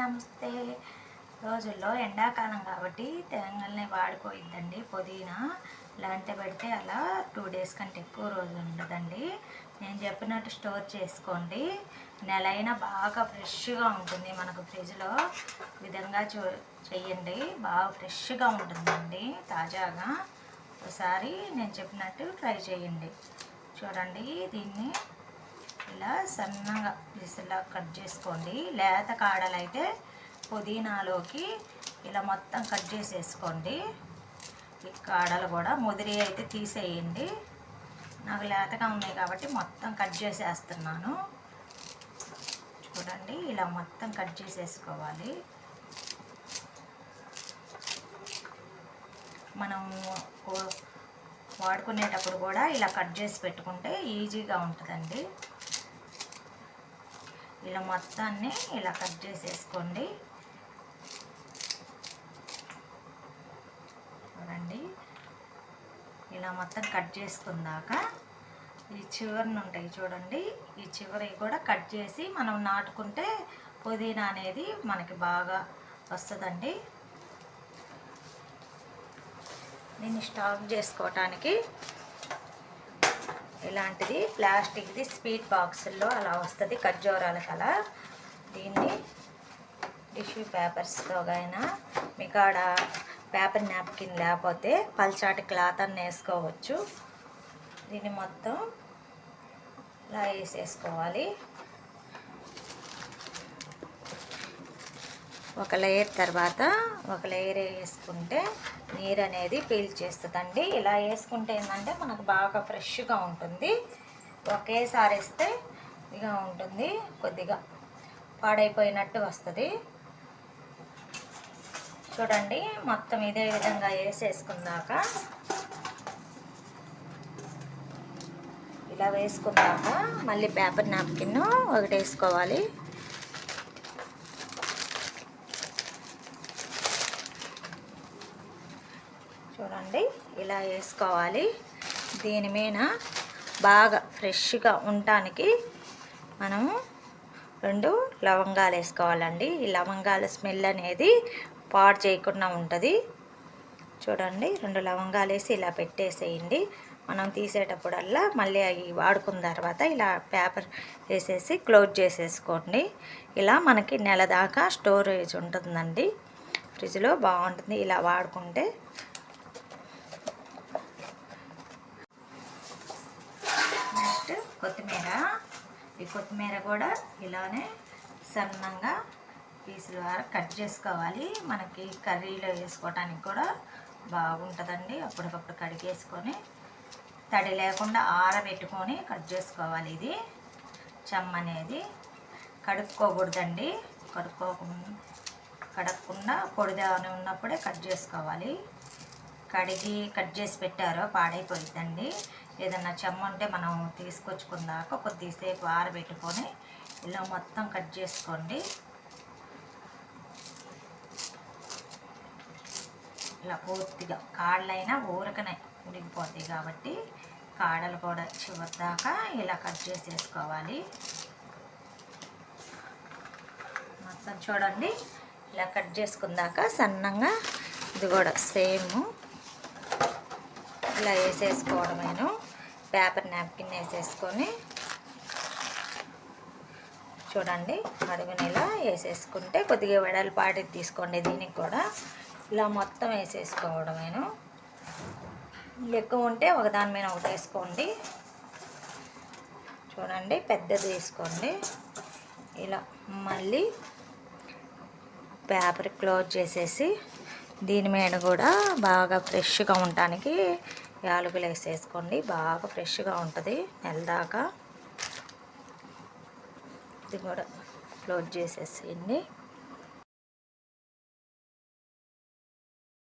నమస్తే. రోజుల్లో ఎండాకాలం కాబట్టి తెలంగాణని వాడుకోయిద్దండి పుదీనా. లాంటి పెడితే అలా టూ డేస్ కంటే ఎక్కువ రోజు ఉండదండి. నేను చెప్పినట్టు స్టోర్ చేసుకోండి. నెల అయినా బాగా ఫ్రెష్గా ఉంటుంది మనకు ఫ్రిడ్జ్లో. విధంగా చూ చెయ్యండి. బాగా ఫ్రెష్గా ఉంటుందండి తాజాగా. ఒకసారి నేను చెప్పినట్టు ట్రై చేయండి చూడండి దీన్ని ఇలా సన్నగా పీసులా కట్ చేసుకోండి. లేత కాడలు అయితే పుదీనాలోకి ఇలా మొత్తం కట్ చేసేసుకోండి. ఈ కాడలు కూడా ముదిరి అయితే తీసేయండి. నాకు లేతగా ఉన్నాయి కాబట్టి మొత్తం కట్ చేసేస్తున్నాను. చూడండి ఇలా మొత్తం కట్ చేసేసుకోవాలి. మనం వాడుకునేటప్పుడు కూడా ఇలా కట్ చేసి పెట్టుకుంటే ఈజీగా ఉంటుందండి. ఇలా మొత్తాన్ని ఇలా కట్ చేసేసుకోండి. చూడండి. ఇలా మొత్తం కట్ చేసుకుందాక ఈ చివరిని ఉంటాయి చూడండి. ఈ చివరి కూడా కట్ చేసి మనం నాటుకుంటే పుదీనా అనేది మనకి బాగా వస్తుందండి. దీన్ని స్టాక్ చేసుకోవటానికి ఇలాంటిది ప్లాస్టిక్ది స్వీట్ బాక్సుల్లో అలా వస్తుంది. ఖర్జూరాల కల. దీన్ని టిష్యూ పేపర్స్తో అయినా మీకు ఆడ పేపర్ నాప్కిన్ లేకపోతే పల్చాటి క్లాత్ అన్న వేసుకోవచ్చు. దీన్ని మొత్తం ఇలా వేసేసుకోవాలి. ఒక లేయర్ తర్వాత ఒక లేయర్ వేసుకుంటే నీరు అనేది పీల్చేస్తుందండి ఇలా వేసుకుంటే ఏంటంటే మనకు బాగా ఫ్రెష్గా ఉంటుంది. ఒకేసారి వేస్తే ఇక ఉంటుంది. కొద్దిగా పాడైపోయినట్టు వస్తుంది. చూడండి మొత్తం ఇదే విధంగా వేసేసుకుందాక ఇలా వేసుకున్నాక మళ్ళీ పేపర్ నాప్కిన్ ఒకటి వేసుకోవాలి. చూడండి ఇలా వేసుకోవాలి. దీని మీద బాగా ఫ్రెష్గా ఉండటానికి మనము రెండు లవంగాలు వేసుకోవాలండి. ఈ లవంగాల స్మెల్ అనేది పాడు చేయకుండా ఉంటుంది. చూడండి రెండు లవంగాలు వేసి ఇలా పెట్టేసేయండి. మనం తీసేటప్పుడల్లా మళ్ళీ అవి వాడుకున్న తర్వాత ఇలా పేపర్ వేసేసి క్లోజ్ చేసేసుకోండి. ఇలా మనకి నెల దాకా స్టోరేజ్ ఉంటుందండి. ఫ్రిడ్జ్లో బాగుంటుంది. ఇలా వాడుకుంటే కొత్తిమీర. ఈ కొత్తిమీర కూడా ఇలానే సన్నంగా పీసులు కట్ చేసుకోవాలి. మనకి కర్రీలో వేసుకోవడానికి కూడా బాగుంటుందండి. అప్పటికప్పుడు కడిగేసుకొని తడి లేకుండా ఆరబెట్టుకొని కట్ చేసుకోవాలి ఇది. చెమ్మ అనేది కడుక్కోకూడదండి. కడుక్కోకుండా కడగకుండా పొడిదాని ఉన్నప్పుడే కట్ చేసుకోవాలి. కడిగి కట్ చేసి పెట్టారో పాడైపోయిందండి ఏదన్నా చెమ్మ ఉంటే మనం తీసుకొచ్చుకుందాక కొద్దిసేపు ఆరబెట్టుకొని ఇలా మొత్తం కట్ చేసుకోండి. ఇలా పూర్తిగా కాళ్ళైనా ఊరకనే ఉడికిపోతాయి కాబట్టి కాడలు కూడా చివరి దాకా ఇలా కట్ చేసేసుకోవాలి. మొత్తం చూడండి. ఇలా కట్ చేసుకుందాక సన్నంగా ఇది కూడా సేమ్ ఇలా వేసేసుకోవడమేను. పేపర్ నాప్కిన్ వేసేసుకొని చూడండి అడుగుని ఇలా వేసేసుకుంటే కొద్దిగా వెడల్పాటి తీసుకోండి దీనికి కూడా. ఇలా మొత్తం వేసేసుకోవడమేను. ఎక్కువ ఉంటే ఒకదాని మీద ఒకటి వేసుకోండి. చూడండి పెద్దది వేసుకోండి. ఇలా మళ్ళీ పేపర్ క్లోజ్ చేసేసి దీని మీద కూడా బాగా ఫ్రెష్గా ఉండటానికి యాలకులు వేసేసుకోండి. బాగా ఫ్రెష్గా ఉంటుంది. నెల దాకా ఇది కూడా క్లోజ్ చేసేసేయండి.